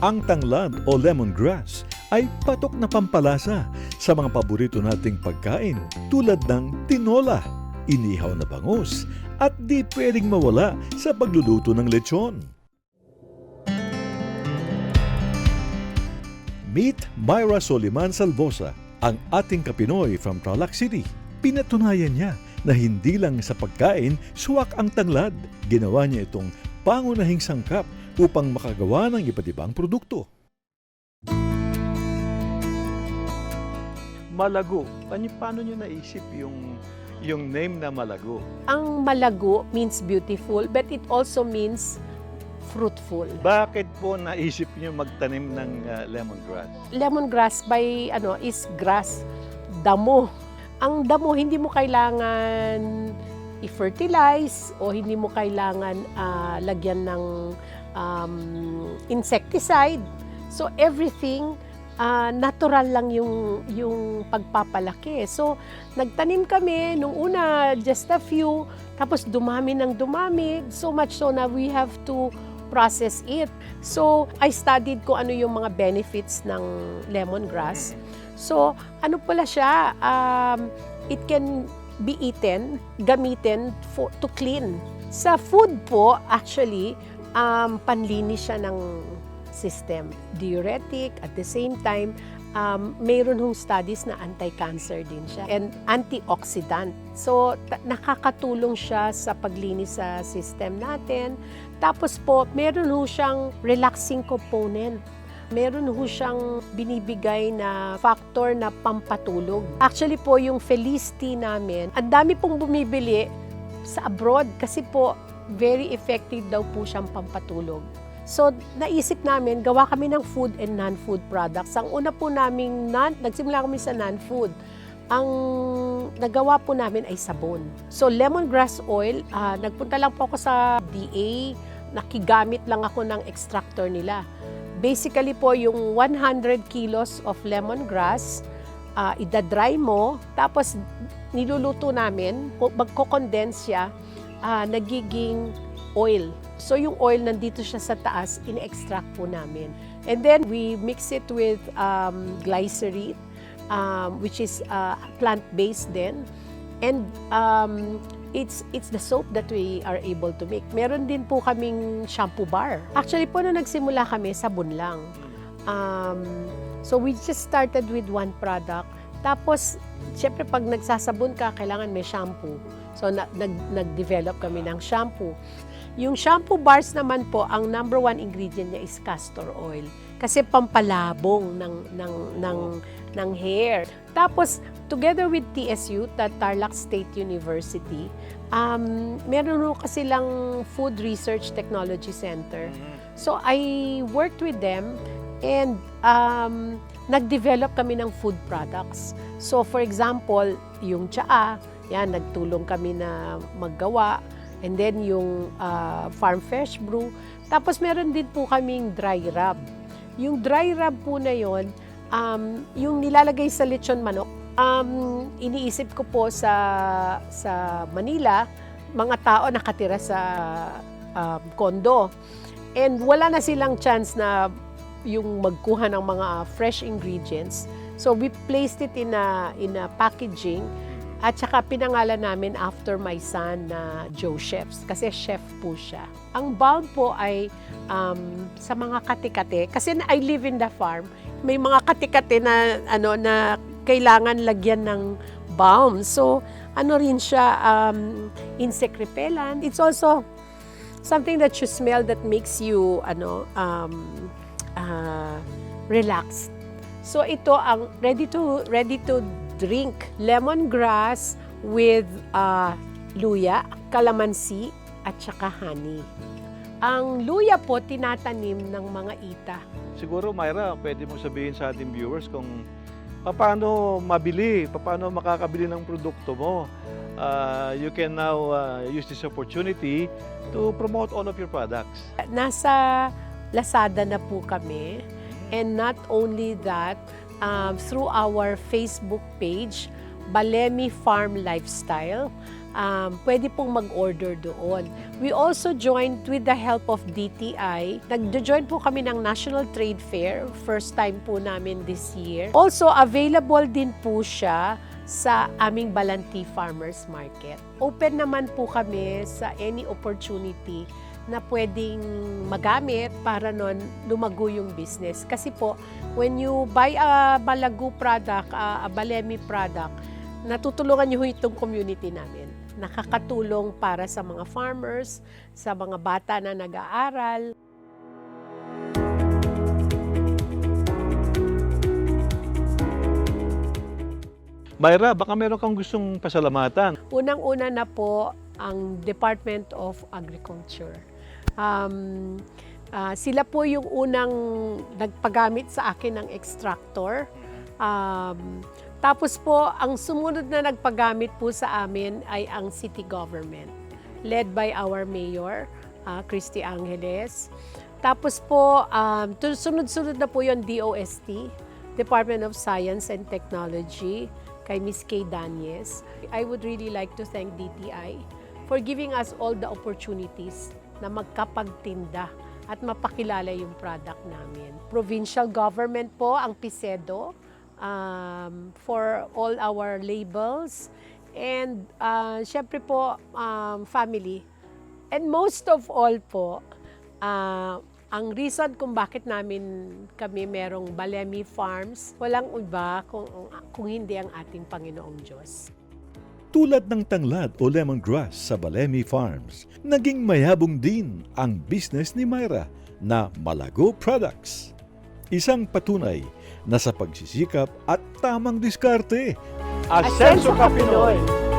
Ang tanglad o lemongrass ay patok na pampalasa sa mga paborito nating pagkain tulad ng tinola, inihaw na bangus, at di pwedeng mawala sa pagluluto ng lechon. Meet Myra Soliman Salvosa, ang ating kapinoy from Tarlac City. Pinatunayan niya na hindi lang sa pagkain suwak ang tanglad. Ginawa niya itong pangunahing sangkap upang makagawa ng iba't ibang produkto. Malago. Ano, paano nyo naisip yung, yung name na Malago? Ang malago means beautiful, but it also means fruitful. Bakit po naisip nyo magtanim ng ah, lemongrass? Lemongrass by ano is grass, damo. Ang damo hindi mo kailangan i-fertilize o hindi mo kailangan ah, lagyan ng um, insecticide. So everything ah, natural lang yung yung pagpapalaki. So nagtanim kami nung una just a few tapos dumami ng dumami so much so na we have to process it. So, I studied ko ano yung mga benefits ng lemongrass. So, ano pala siya, um, it can be eaten, gamitin for, to clean. Sa food po, actually, um, panlinis siya ng system. Diuretic, at the same time, um, mayroon hong studies na anti-cancer din siya and antioxidant. So, nakakatulong siya sa paglinis sa system natin. Tapos po, meron ho siyang relaxing component. Meron ho siyang binibigay na factor na pampatulog. Actually po, yung Felicity namin, ang dami pong bumibili sa abroad kasi po, very effective daw po siyang pampatulog. So, naisip namin, gawa kami ng food and non-food products. Ang una po naming, non, nagsimula kami sa non-food. Ang nagawa po namin ay sabon. So, lemongrass oil, ah, nagpunta lang po ako sa DA, nakigamit lang ako ng extractor nila. Basically po, yung 100 kilos of lemongrass, ah, idadry mo, tapos niluluto namin, magko-condense siya, ah, nagiging oil. So yung oil nandito siya sa taas, in-extract po namin. And then we mix it with um, glycerin, um, which is uh, plant-based din. And um, it's it's the soap that we are able to make. Meron din po kaming shampoo bar. Actually po nung nagsimula kami, sabon lang. Um, so we just started with one product. Tapos, syempre pag nagsasabon ka, kailangan may shampoo. So na, nag, nag-develop kami ng shampoo. Yung shampoo bars naman po, ang number one ingredient niya is castor oil. Kasi pampalabong ng, ng, ng, ng hair. Tapos, together with TSU, the Tarlac State University, um, meron ho kasi lang Food Research Technology Center. So, I worked with them and um, nag-develop kami ng food products. So, for example, yung tsaa, yan, nagtulong kami na maggawa. And then yung ah, farm fresh brew. Tapos meron din po kaming dry rub. Yung dry rub po na yon, um, yung nilalagay sa lechon manok, um, iniisip ko po sa, sa Manila, mga tao nakatira sa um, kondo. And wala na silang chance na yung magkuha ng mga fresh ingredients. So we placed it in a, in a packaging at saka pinangalan namin after my son na Joe Chefs kasi chef po siya. Ang balm po ay um, sa mga katikate kasi I live in the farm. May mga katikate na ano na kailangan lagyan ng balm. So ano rin siya um, insect repellent. It's also something that you smell that makes you ano um, uh, relaxed. So ito ang ready to ready to drink lemongrass with uh, luya, calamansi at saka honey. Ang luya po tinatanim ng mga ita. Siguro, Myra, pwede mo sabihin sa ating viewers kung paano mabili, paano makakabili ng produkto mo. Ah, you can now ah, use this opportunity to promote all of your products. Nasa Lazada na po kami. And not only that, um, through our Facebook page, Balemi Farm Lifestyle, um, pwede pong mag-order doon. We also joined with the help of DTI. Nag-join po kami ng National Trade Fair. First time po namin this year. Also, available din po siya sa aming Balanti Farmers Market. Open naman po kami sa any opportunity na pwedeng magamit para nun lumago yung business. Kasi po, when you buy a Balagu product, a, a Balemi product, natutulungan niyo ho itong community namin. Nakakatulong para sa mga farmers, sa mga bata na nag-aaral. Myra, baka meron kang gustong pasalamatan. Unang-una na po ang Department of Agriculture. Um, ah, sila po yung unang nagpagamit sa akin ng extractor. Um, tapos po, ang sumunod na nagpagamit po sa amin ay ang city government, led by our mayor, ah, Christy Angeles. Tapos po, um, sunod-sunod na po yung DOST, Department of Science and Technology, kay Miss Kay Danyes. I would really like to thank DTI for giving us all the opportunities na magkapagtinda at mapakilala yung product namin. Provincial government po ang PISEDO um, for all our labels and uh, syempre po um, family. And most of all po, ah, ang reason kung bakit namin kami merong Balemi Farms, walang iba kung, kung hindi ang ating Panginoong Diyos. Tulad ng tanglad o lemongrass sa Balemi Farms, naging mayabong din ang business ni Myra na Malago Products. Isang patunay na sa pagsisikap at tamang diskarte, Asenso ka Pinoy!